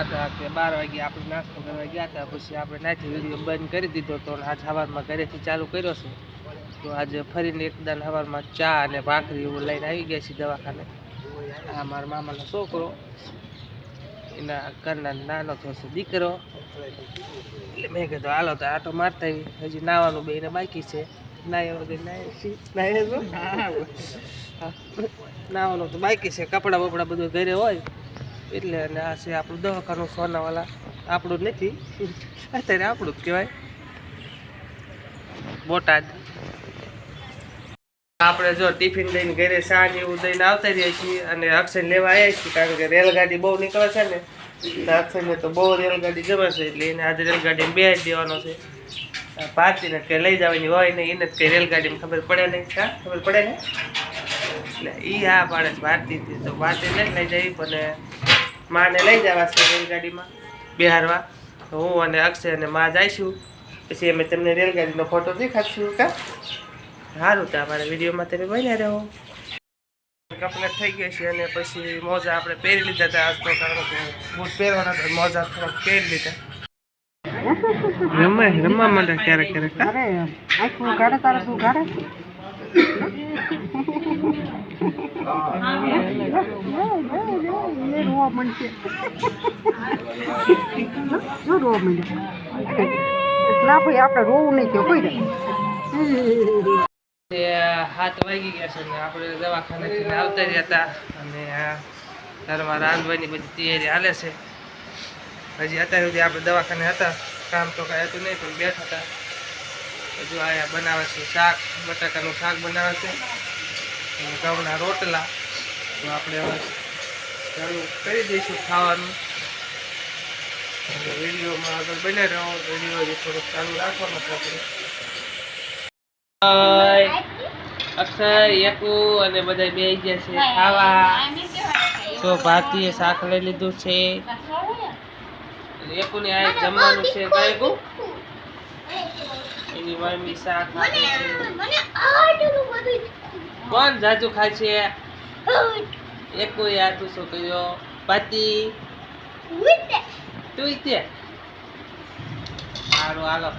હતા કે બાર વાગે આપણે નાસ્તો કરવા ગયા હતા, પછી આપણે નાથી વીડિયો બંધ કરી દીધો તો આજ સવારમાં ઘરેથી ચાલુ કર્યો છે. તો આજે ફરીને એકદમ સવારમાં ચા અને ભાખરી એવું લઈને આવી ગયા છીએ દવાખાને. આ મારા મામાનો છોકરો, એના ઘરના નાનો થશે દીકરો. એટલે મેં કીધું, હાલો તો આટો મારતા હજી નાવાનું બે બાકી છે. નાય વગર નાય છી? છો? નાવાનું તો બાકી છે. કપડાં બપડા બધું ઘરે હોય. એટલે અને આ છે આપણું દવાખાનું સોનાવાલા. આપણું નથી. અત્યારે આપણું જ કહેવાય. બોટાદ. આપણે જો ટિફિન દઈને ઘરે સાંજ એવું દઈને આવતા રહીએ છીએ અને અક્ષય લેવા આવ્યા છીએ કારણ કે રેલગાડી બહુ નીકળે છે ને અક્ષયને તો બહુ રેલગાડી ગમે છે એટલે એને આજે રેલગાડીને બે જ દેવાનો છે. પાર્ટીને કે લઈ જવાની હોય ને એને જ કંઈ રેલગાડીમાં ખબર પડે નહીં. ખબર પડે ને? એટલે એ હા પાડે ભારતીથી તો ભારતી લઈ લઈ જવી પણ માને લઈ જવા છે રેલગાડીમાં બિહારવા તો હું અને અક્ષય અને મા જઈશું. પછી અમે તમને રેલગાડીનો ફોટો દેખાડશું કા સારું તો અમારા વિડીયોમાં તમે બન્યા રહો. કપલેટ થઈ ગઈ છે અને પછી મોજા આપણે પહેરી લીધા હતા. આજ તો કારણ કે બૂટ પહેરવાના હતા મોજા થોડાક પહેરી લીધા. રમવા રમવા માંડે ક્યારેક ક્યારેક અરે આખું ગાડે તારે શું ગાડે એ ના ભાઈ આપણે રોવું નહીં થયું કોઈ હાથ વાગી ગયા છે ને આપણે દવાખાનેથી આવતા રહ્યા હતા અને આ ઘરમાં રાંધવાની બધી તૈયારી હાલે છે. હજી અત્યાર સુધી આપણે દવાખાને હતા, કામ તો કાંઈ હતું નહીં, પણ બેઠા હતા. હજુ અહીંયા બનાવે છે શાક, બટાકાનું શાક બનાવે છે. અને ઘઉંના રોટલા. તો આપણે હવે ચાલુ કરી દઈશું ખાવાનું. વિડીયોમાં આગળ બને રહો. વીડિયો હજી થોડુંક ચાલુ રાખવાનો છે આપણે. અક્ષય યકુ અને બધા બે ગયા છે ખાવા. તો ભારતીય શાક લઈ લીધું છે. યકુને આ જમવાનું છે કયું એની મમ્મી શાક ખાતી છે. કોણ જાજુ ખાય છે? એકુ આ તું શું કયો પતિ? તું તે સારું હાલો.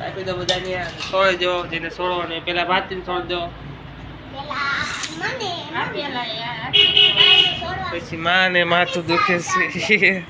આપી દો બધાને સોળી દો જેને સોળો ને પેલા ભાતીને ને દો પછી માં ને માથું દુખે છે.